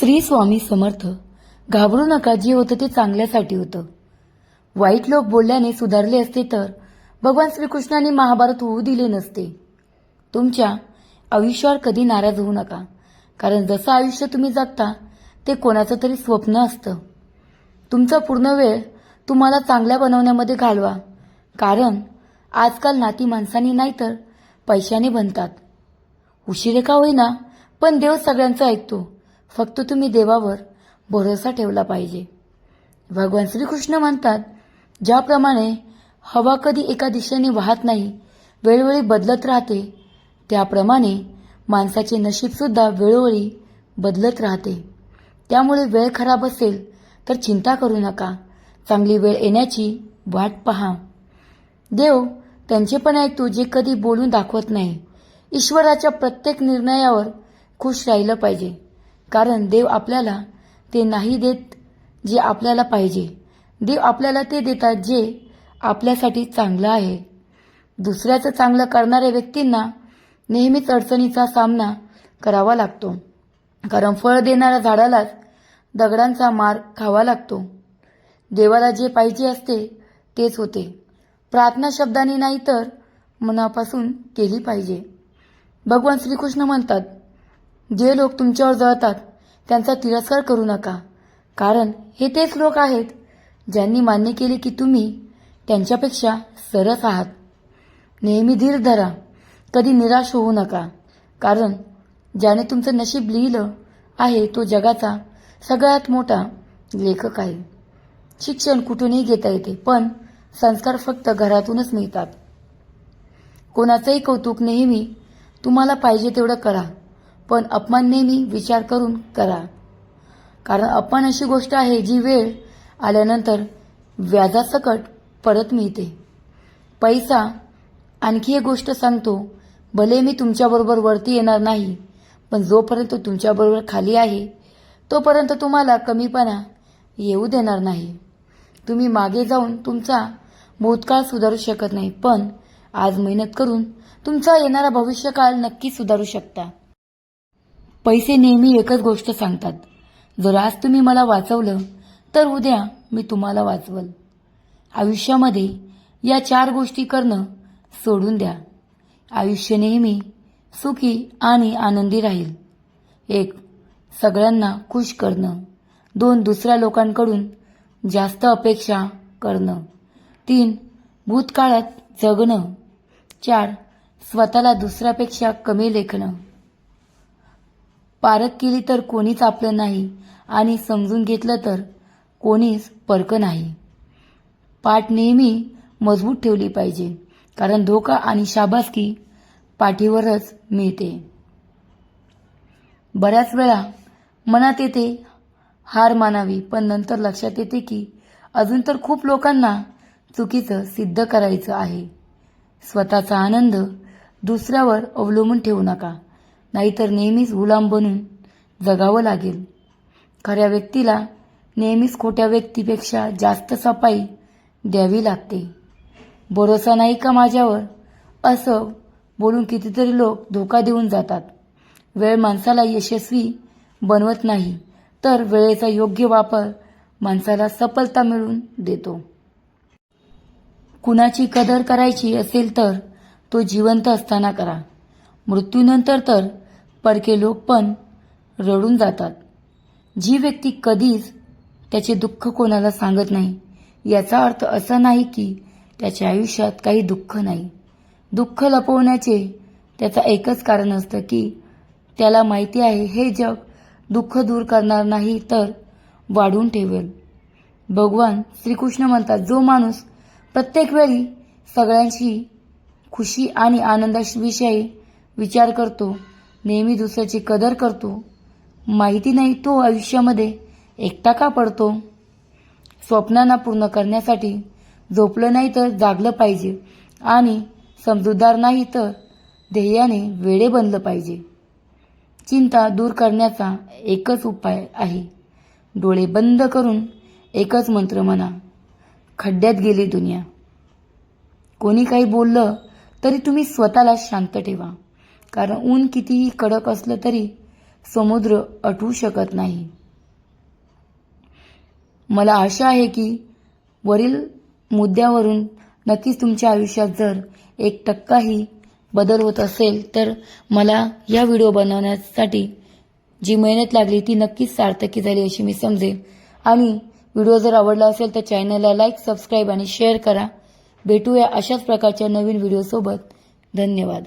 श्री स्वामी समर्थ घाबरू नका जे होतं ते चांगल्यासाठी होतं. वाईट लोक बोलल्याने सुधारले असते तर भगवान श्रीकृष्णाने महाभारत होऊ दिले नसते. तुमच्या आयुष्यावर कधी नाराज होऊ नका कारण जसं आयुष्य तुम्ही जगता ते कोणाचं तरी स्वप्न असतं. तुमचा पूर्ण वेळ तुम्हाला चांगल्या बनवण्यामध्ये घालवा कारण आजकाल नाती माणसांनी नाही तर पैशाने बनतात. उशिरे का होईना पण देव सगळ्यांचं ऐकतो. फक्त तुम्ही देवावर भरोसा ठेवला पाहिजे. भगवान श्रीकृष्ण म्हणतात ज्याप्रमाणे हवा कधी एका दिशेने वाहत नाही वेळोवेळी बदलत राहते त्याप्रमाणे माणसाचे नशीबसुद्धा वेळोवेळी बदलत राहते. त्यामुळे वेळ खराब असेल तर चिंता करू नका. चांगली वेळ येण्याची वाट पहा. देव त्यांचे पण ऐकतो जे कधी बोलून दाखवत नाही. ईश्वराच्या प्रत्येक निर्णयावर खुश राहिलं पाहिजे. कारण देव आपल्याला ते नाही देत जे आपल्याला पाहिजे. देव आपल्याला ते देतात जे आपल्यासाठी चांगलं आहे. दुसऱ्याचं चांगलं करणाऱ्या व्यक्तींना नेहमीच अडचणीचा सामना करावा लागतो. कारण फळ देणाऱ्या झाडालाच दगडांचा मार खावा लागतो. देवाला जे पाहिजे असते तेच होते. प्रार्थना शब्दाने नाही तर मनापासून केली पाहिजे. भगवान श्रीकृष्ण म्हणतात जे लोक तुमच्यावर जळतात त्यांचा तिरस्कार करू नका. कारण हे तेच लोक आहेत ज्यांनी मान्य केले की तुम्ही त्यांच्यापेक्षा सरस आहात. नेहमी धीर धरा कधी निराश होऊ नका. कारण ज्याने तुमचं नशीब लिहिलं आहे तो जगाचा सगळ्यात मोठा लेखक आहे. शिक्षण कुठूनही घेता येते पण संस्कार फक्त घरातूनच मिळतात. कोणाचंही कौतुक नेहमी तुम्हाला पाहिजे तेवढं करा. पण अपमान नेहमी विचार करून करा. कारण अपमान अशी गोष्ट आहे जी वेळ आल्यानंतर व्याजासकट परत मिळते. पैसा आणखी एक गोष्ट सांगतो भले मी तुमच्याबरोबर वरती येणार नाही पण जोपर्यंत तुमच्याबरोबर खाली आहे तोपर्यंत तुम्हाला कमीपणा येऊ देणार नाही. तुम्ही मागे जाऊन तुमचा भूतकाळ सुधारू शकत नाही पण आज मेहनत करून तुमचा येणारा भविष्यकाळ नक्की सुधारू शकता. पैसे नेहमी एकच गोष्ट सांगतात. जर आज तुम्ही मला वाचवलं तर उद्या मी तुम्हाला वाचवल. आयुष्यामध्ये या चार गोष्टी करणं सोडून द्या. आयुष्य नेहमी सुखी आणि आनंदी राहील. एक सगळ्यांना खुश करणं. दोन दुसऱ्या लोकांकडून जास्त अपेक्षा करणं. तीन भूतकाळात जगणं. चार स्वतःला दुसऱ्यापेक्षा कमी लेखणं. पारख केली तर कोणीच आपलं नाही आणि समजून घेतलं तर कोणीच परकं नाही. पाठ नेहमी मजबूत ठेवली पाहिजे कारण धोका आणि शाबासकी पाठीवरच मिळते. बऱ्याच वेळा मनात येते हार मानावी पण नंतर लक्षात येते की अजून तर खूप लोकांना चुकीचं सिद्ध करायचं आहे. स्वतःचा आनंद दुसऱ्यावर अवलंबून ठेवू नका. नाहीतर नेहमीच गुलाम बनून जगावं लागेल. खऱ्या व्यक्तीला नेहमीच खोट्या व्यक्तीपेक्षा जास्त सफाई द्यावी लागते. भरोसा नाही का माझ्यावर? असं बोलून कितीतरी लोक धोका देऊन जातात. वेळ माणसाला यशस्वी बनवत नाही तर वेळेचा योग्य वापर माणसाला सफलता मिळवून देतो. कुणाची कदर करायची असेल तर तो जिवंत असताना करा. मृत्यूनंतर तर परके लोक पण रडून जातात. जी व्यक्ती कधीच त्याचे दुःख कोणाला सांगत नाही याचा अर्थ असा नाही की त्याच्या आयुष्यात काही दुःख नाही. दुःख लपवण्याचे त्याचं एकच कारण असतं की त्याला माहिती आहे हे जग दुःख दूर करणार नाही तर वाढून ठेवेल. भगवान श्रीकृष्ण म्हणतात जो माणूस प्रत्येक वेळी सगळ्यांशी खुशी आणि आनंदाविषयी विचार करतो नेहमी दुसऱ्याची कदर करतो. माहिती नाही तो आयुष्यामध्ये एकटा का पडतो? स्वप्नांना पूर्ण करण्यासाठी झोपलं नाही तर जागलं पाहिजे आणि समजूतदार नाही तर ध्येयाने वेळे बनलं पाहिजे. चिंता दूर करण्याचा एकच उपाय आहे. डोळे बंद करून एकच मंत्र म्हणा. खड्ड्यात गेली दुनिया. कोणी काही बोललं तरी तुम्ही स्वतःला शांत ठेवा. कारण ऊन कितीही कडक असलं तरी समुद्र अटवू शकत नाही. मला आशा आहे की वरील मुद्द्यावरून नक्कीच तुमच्या आयुष्यात जर एक टक्काही बदल होत असेल तर मला या व्हिडिओ बनवण्यासाठी जी मेहनत लागली ती नक्कीच सार्थकी झाली अशी मी समजेन. आणि व्हिडिओ जर आवडला असेल तर चॅनलला लाईक सबस्क्राईब आणि शेअर करा. भेटूया अशाच प्रकारच्या नवीन व्हिडिओसोबत. धन्यवाद.